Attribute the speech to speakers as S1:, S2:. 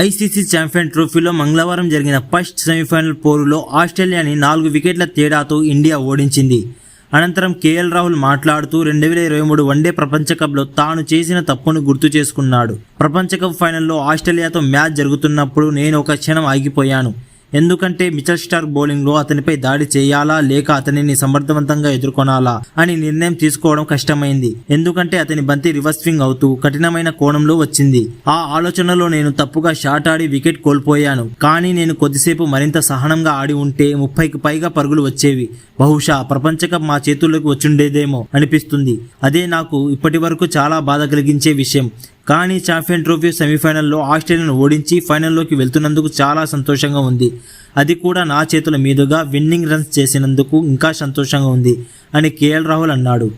S1: ICC champion ట్రోఫీలో మంగళవారం జరిగిన ఫస్ట్ సెమీఫైనల్ పోరులో ఆస్ట్రేలియాని నాలుగు వికెట్ల తేడాతో ఇండియా ఓడించింది. అనంతరం కేఎల్ రాహుల్ మాట్లాడుతూ రెండు వేల ఇరవై మూడు వన్డే ప్రపంచ కప్లో తాను చేసిన తప్పును గుర్తు చేసుకున్నాడు. ప్రపంచ కప్ ఫైనల్లో ఆస్ట్రేలియాతో మ్యాచ్ జరుగుతున్నప్పుడు నేను ఒక క్షణం ఆగిపోయాను. ఎందుకంటే మిచల్ స్టార్ బౌలింగ్లో అతనిపై దాడి చేయాలా లేక అతనిని సమర్థవంతంగా ఎదుర్కొనాలా అని నిర్ణయం తీసుకోవడం కష్టమైంది. ఎందుకంటే అతని బంతి రివర్స్ స్వింగ్ అవుతూ కఠినమైన కోణంలో వచ్చింది. ఆ ఆలోచనలో నేను తప్పుగా షాట్ ఆడి వికెట్ కోల్పోయాను. కానీ నేను కొద్దిసేపు మరింత సహనంగా ఆడి ఉంటే ముప్పైకి పైగా పరుగులు వచ్చేవి. బహుశా ప్రపంచ కప్ మా చేతుల్లోకి వచ్చుండేదేమో అనిపిస్తుంది. అదే నాకు ఇప్పటి వరకు చాలా బాధ కలిగించే విషయం. కానీ ఛాంపియన్ ట్రోఫీ సెమీఫైనల్లో ఆస్ట్రేలియాను ఓడించి ఫైనల్లోకి వెళ్తున్నందుకు చాలా సంతోషంగా ఉంది. అది కూడా నా చేతుల మీదుగా విన్నింగ్ రన్స్ చేసినందుకు ఇంకా సంతోషంగా ఉంది అని కేఎల్ రాహుల్ అన్నాడు.